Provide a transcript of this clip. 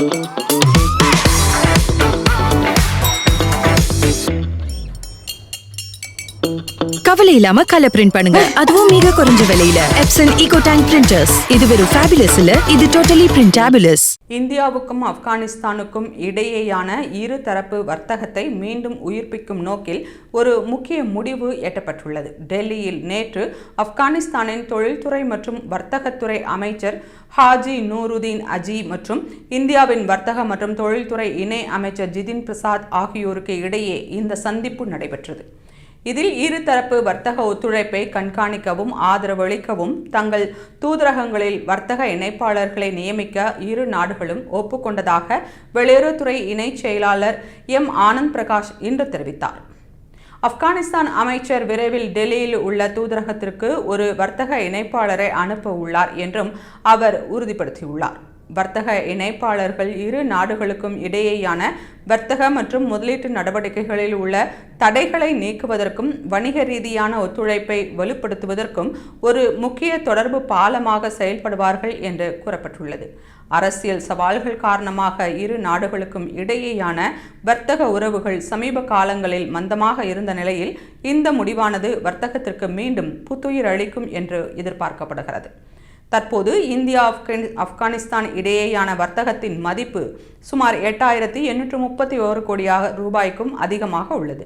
Música கவலை இல்லாம colour print பண்ணுங்க. அதுவும் மிக குறைஞ்ச விலையில. எப்சன் ஈகோ டேங்க் பிரிண்டர்ஸ் இது வெறும் ஃபேபிலஸ் இல்ல இது டோட்டலி பிரிண்டாபிலஸ் இந்தியாவுக்கும் ஆப்கானிஸ்தானுக்கும் இடையேயான இரு தரப்பு வர்த்தகத்தை மீண்டும் உயிர்ப்பிக்கும் நோக்கில் ஒரு முக்கிய முடிவு எட்டப்பட்டுள்ளது. டெல்லியில் நேற்று ஆப்கானிஸ்தானின் தொழில்துறை மற்றும் வர்த்தகத்துறை அமைச்சர் ஹாஜி நூருதீன் அஜி மற்றும் இந்தியாவின் வர்த்தக மற்றும் தொழில்துறை இணை அமைச்சர் ஜிதின் பிரசாத் ஆகியோருக்கு இடையே இந்த சந்திப்பு நடைபெற்றது. இதில் இருதரப்பு வர்த்தக ஒத்துழைப்பை கண்காணிக்கவும் ஆதரவளிக்கவும் தங்கள் தூதரகங்களில் வர்த்தக இணைப்பாளர்களை நியமிக்க இரு நாடுகளும் ஒப்புக்கொண்டதாக வெளியுறவுத்துறை இணைச் செயலாளர் எம். ஆனந்த் பிரகாஷ் இன்று தெரிவித்தார். ஆப்கானிஸ்தான் அமைச்சர் விரைவில் டெல்லியில் உள்ள தூதரகத்திற்கு ஒரு வர்த்தக இணைப்பாளரை அனுப்ப உள்ளார் என்றும் அவர் உறுதிப்படுத்தியுள்ளார். வர்த்தக இணைப்பாளர்கள் இரு நாடுகளுக்கும் இடையேயான வர்த்தக மற்றும் முதலீட்டு நடவடிக்கைகளில் உள்ள தடைகளை நீக்குவதற்கும் வணிக ரீதியான ஒத்துழைப்பை வலுப்படுத்துவதற்கும் ஒரு முக்கிய தொடர்பு பாலமாக செயல்படுவார்கள் என்று கூறப்பட்டுள்ளது. அரசியல் சவால்கள் காரணமாக இரு நாடுகளுக்கும் இடையேயான வர்த்தக உறவுகள் சமீப காலங்களில் மந்தமாக இருந்த நிலையில் இந்த முடிவானது வர்த்தகத்திற்கு மீண்டும் புத்துயிர் அளிக்கும் என்று எதிர்பார்க்கப்படுகிறது. தற்போது இந்தியா ஆப்கானி ஆப்கானிஸ்தான் இடையேயான வர்த்தகத்தின் மதிப்பு சுமார் எட்டாயிரத்தி எண்ணூற்று முப்பத்தி ஓரு கோடியாக ரூபாய்க்கும் அதிகமாக உள்ளது.